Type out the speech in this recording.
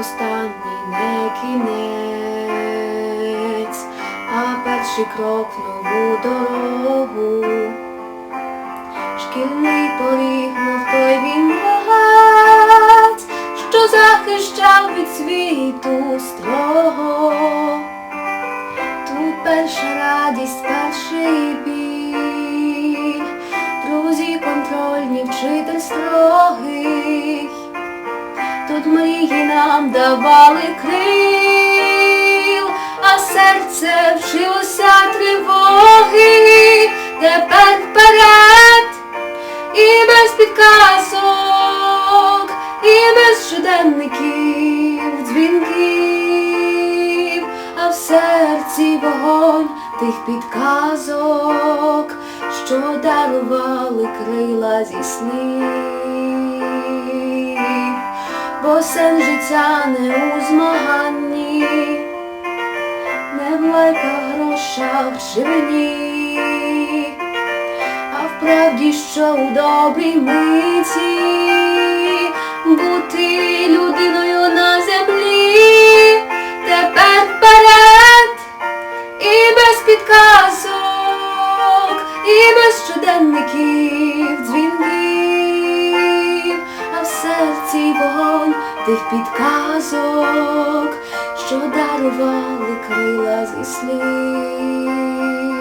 останній не кінець, а перший крок в нову дорогу. Шкільний поріг, мов той він грець, що захищав від світу строго. Тут перша радість, перший біль, друзі контрольні вчитель строгий. Нам давали крил, а серце вчилося тривоги, тепер вперед, і без підказок, і без щоденників, дзвінків, а в серці вогонь тих підказок, що дарували крила зі снів бо сенс життя не у змаганні, не в лайках, грошах чи вині, а в правді, що у добрій миті. Бути людиною на землі, тепер вперед. І без підказок, і без щоденників дзвінків, тих підказок, що дарували крила зі слів.